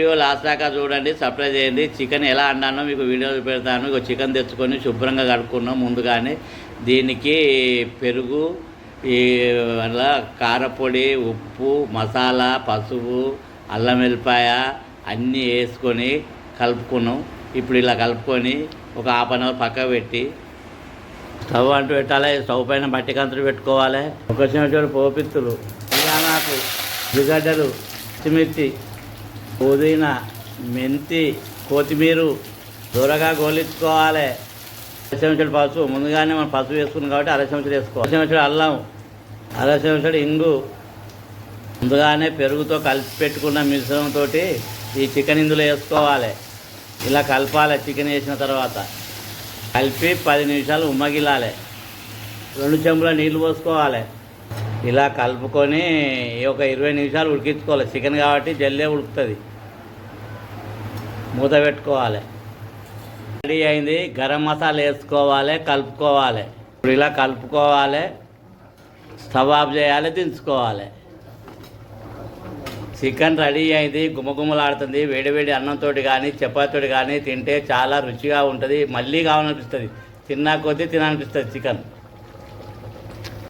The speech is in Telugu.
వీడియో లాస్ట్ దాకా చూడండి సప్లై చేయండి. చికెన్ ఎలా అన్నానో మీకు వీడియో పెడతాను ఇక చికెన్ తెచ్చుకొని శుభ్రంగా కడుక్కున్నాం ముందుగానే. దీనికి పెరుగు ఈ అలా కారపొడి ఉప్పు మసాలా పసుపు అల్లం వెల్లిపాయ అన్నీ వేసుకొని కలుపుకున్నాం. ఇప్పుడు ఇలా కలుపుకొని ఒక హాఫ్ అన్ అవర్ పక్కకు పెట్టి స్టవ్ అంటూ పెట్టాలి. స్టవ్ పైన మట్టి కంతులు పెట్టుకోవాలి. ఒక చెంచాడు పోపిత్తులు నాకు ఉల్లిగడ్డలు పచ్చిమిర్చి పుదీనా మెంతి కొత్తిమీర దూరగా గోలించుకోవాలి. అర చెంచాడు పసుపు. ముందుగానే మనం పసుపు వేసుకున్నాం కాబట్టి అర చెంచాడు వేసుకోవాలి. అర అల్లం అర చెంచాడు ఇంగు. ముందుగానే పెరుగుతో కలిపి పెట్టుకున్న మిశ్రమంతో ఈ చికెన్ ఇందులో వేసుకోవాలి. ఇలా కలపాలి చికెన్ వేసిన తర్వాత. కలిపి పది నిమిషాలు ఉమ్మగిలాలి. రెండు చెంబుల నీళ్ళు పోసుకోవాలి. ఇలా కలుపుకొని ఒక ఇరవై నిమిషాలు ఉడికించుకోవాలి. చికెన్ కాబట్టి జల్లే ఉడుకుతుంది. మూత పెట్టుకోవాలి. రెడీ అయింది. గరం మసాలా వేసుకోవాలి కలుపుకోవాలి. ఇప్పుడు ఇలా కలుపుకోవాలి. స్టవ్ ఆఫ్ చేయాలి దించుకోవాలి. చికెన్ రెడీ అయింది. గుమగుమలాడుతుంది. వేడివేడి అన్నంతో కానీ చపాతీతోటి కానీ తింటే చాలా రుచిగా ఉంటుంది. మళ్ళీ కావాలనిపిస్తుంది. తిన్నా కొద్దీ తినాలనిపిస్తుంది చికెన్.